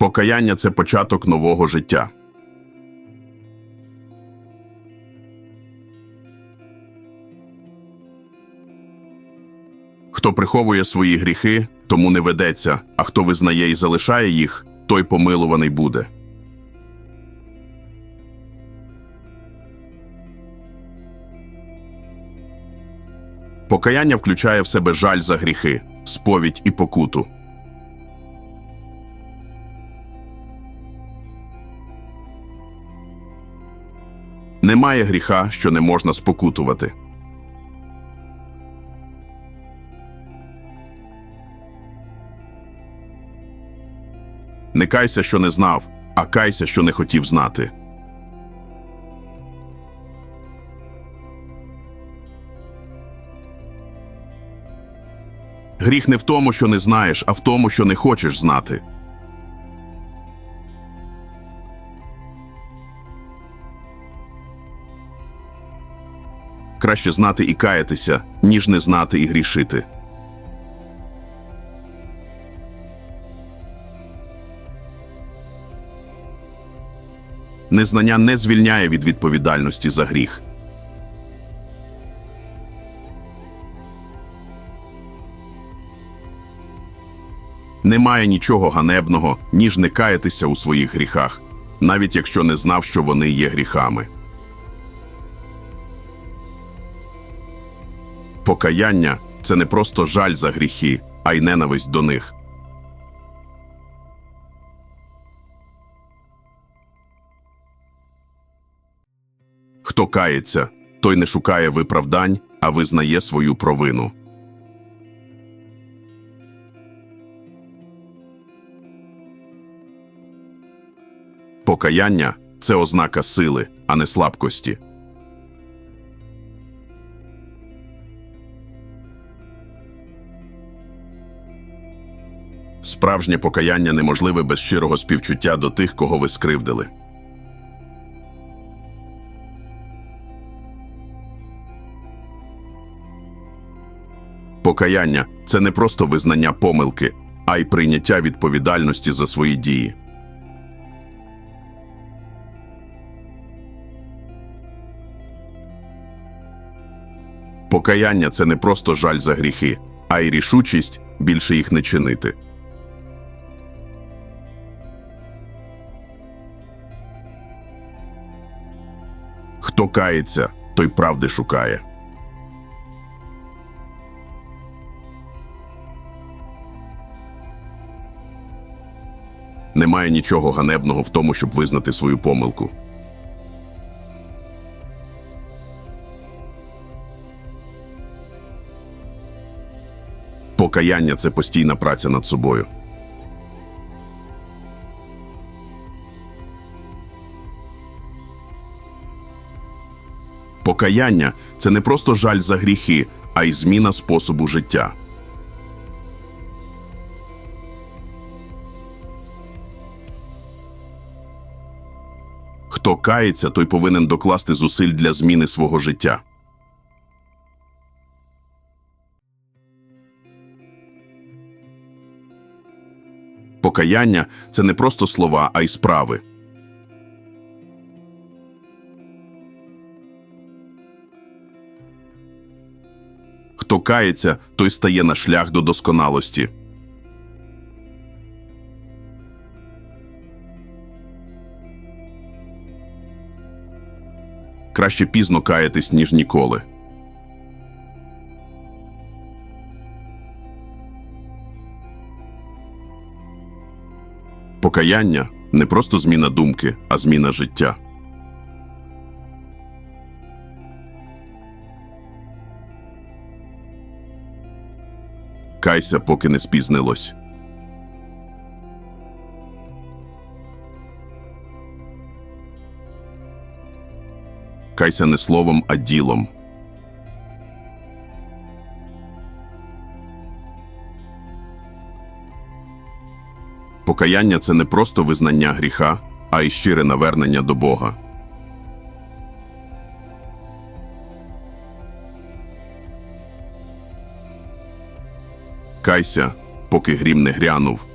Покаяння це початок нового життя. Хто приховує свої гріхи, тому не ведеться, а хто визнає і залишає їх, той помилуваний буде. Покаяння включає в себе жаль за гріхи, сповідь і покуту. Немає гріха, що не можна спокутувати. Не кайся, що не знав, а кайся, що не хотів знати. Гріх не в тому, що не знаєш, а в тому, що не хочеш знати. Краще знати і каятися, ніж не знати і грішити. Незнання не звільняє від відповідальності за гріх. Немає нічого ганебного, ніж не каятися у своїх гріхах, навіть якщо не знав, що вони є гріхами. Покаяння це не просто жаль за гріхи, а й ненависть до них. Хто кається, той не шукає виправдань, а визнає свою провину. Покаяння це ознака сили, а не слабкості. Справжнє покаяння неможливе без щирого співчуття до тих, кого ви скривдили. Покаяння це не просто визнання помилки, а й прийняття відповідальності за свої дії. Покаяння це не просто жаль за гріхи, а й рішучість більше їх не чинити. Хто кається, той правди шукає. Немає нічого ганебного в тому, щоб визнати свою помилку. Покаяння це постійна праця над собою. Покаяння це не просто жаль за гріхи, а й зміна способу життя. Хто кається, той повинен докласти зусиль для зміни свого життя. Покаяння це не просто слова, а й справи. Хто кається, той стає на шлях до досконалості. Краще пізно каятись, ніж ніколи. Покаяння не просто зміна думки, а зміна життя. Кайся, поки не спізнилось. Кайся не словом, а ділом. Покаяння це не просто визнання гріха, а й щире навернення до Бога. Кайся, поки грім не грянув,